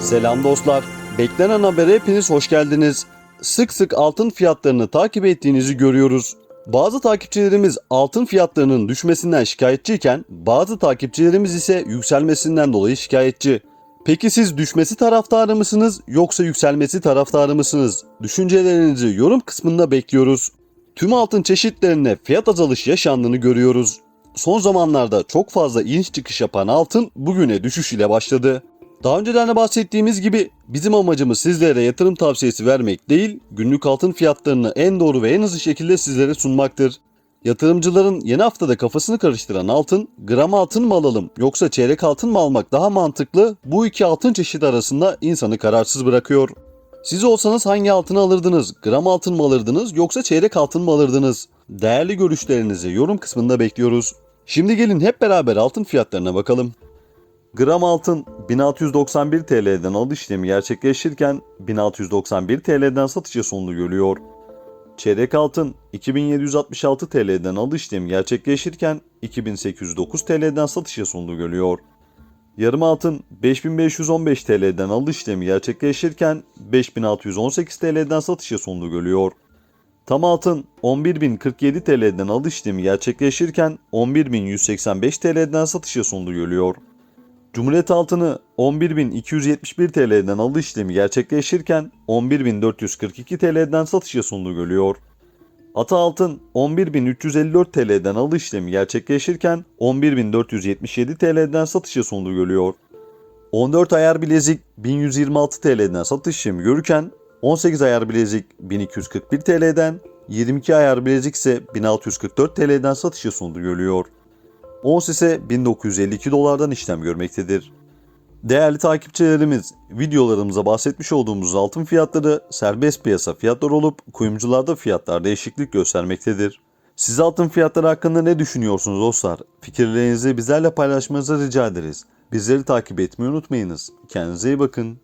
Selam dostlar. Beklenen habere hepiniz hoş geldiniz. Sık sık altın fiyatlarını takip ettiğinizi görüyoruz. Bazı takipçilerimiz altın fiyatlarının düşmesinden şikayetçiyken bazı takipçilerimiz ise yükselmesinden dolayı şikayetçi. Peki siz düşmesi taraftarı mısınız yoksa yükselmesi taraftarı mısınız? Düşüncelerinizi yorum kısmında bekliyoruz. Tüm altın çeşitlerine fiyat azalışı yaşandığını görüyoruz. Son zamanlarda çok fazla iniş çıkış yapan altın bugüne düşüş ile başladı. Daha önceden de bahsettiğimiz gibi bizim amacımız sizlere yatırım tavsiyesi vermek değil, günlük altın fiyatlarını en doğru ve en hızlı şekilde sizlere sunmaktır. Yatırımcıların yeni haftada kafasını karıştıran altın, gram altın mı alalım yoksa çeyrek altın mı almak daha mantıklı bu iki altın çeşidi arasında insanı kararsız bırakıyor. Siz olsanız hangi altını alırdınız? Gram altın mı alırdınız yoksa çeyrek altın mı alırdınız? Değerli görüşlerinizi yorum kısmında bekliyoruz. Şimdi gelin hep beraber altın fiyatlarına bakalım. Gram altın 1691 TL'den alış işlemi gerçekleşirken 1691 TL'den satışa sonunu görüyor. Çeyrek altın 2766 TL'den alış işlemi gerçekleşirken 2809 TL'den satışa sonunu görüyor. Yarım altın 5515 TL'den alış işlemi gerçekleşirken 5618 TL'den satışa sonunu görüyor. Tam altın 11.047 TL'den alış işlemi gerçekleşirken 11.185 TL'den satışa sonunu görüyor. Cumhuriyet altını 11.271 TL'den alış işlemi gerçekleşirken 11.442 TL'den satışa sunduğu görülüyor. Ata altın 11.354 TL'den alış işlemi gerçekleşirken 11.477 TL'den satışa sunduğu görülüyor. 14 ayar bilezik 1126 TL'den satış işlemi görürken 18 ayar bilezik 1241 TL'den 22 ayar bilezik ise 1644 TL'den satışa sunduğu görülüyor. Ons ise 1952 dolardan işlem görmektedir. Değerli takipçilerimiz, videolarımıza bahsetmiş olduğumuz altın fiyatları serbest piyasa fiyatlar olup kuyumcularda fiyatlar değişiklik göstermektedir. Siz altın fiyatları hakkında ne düşünüyorsunuz dostlar? Fikirlerinizi bizlerle paylaşmanızı rica ederiz. Bizleri takip etmeyi unutmayınız. Kendinize iyi bakın.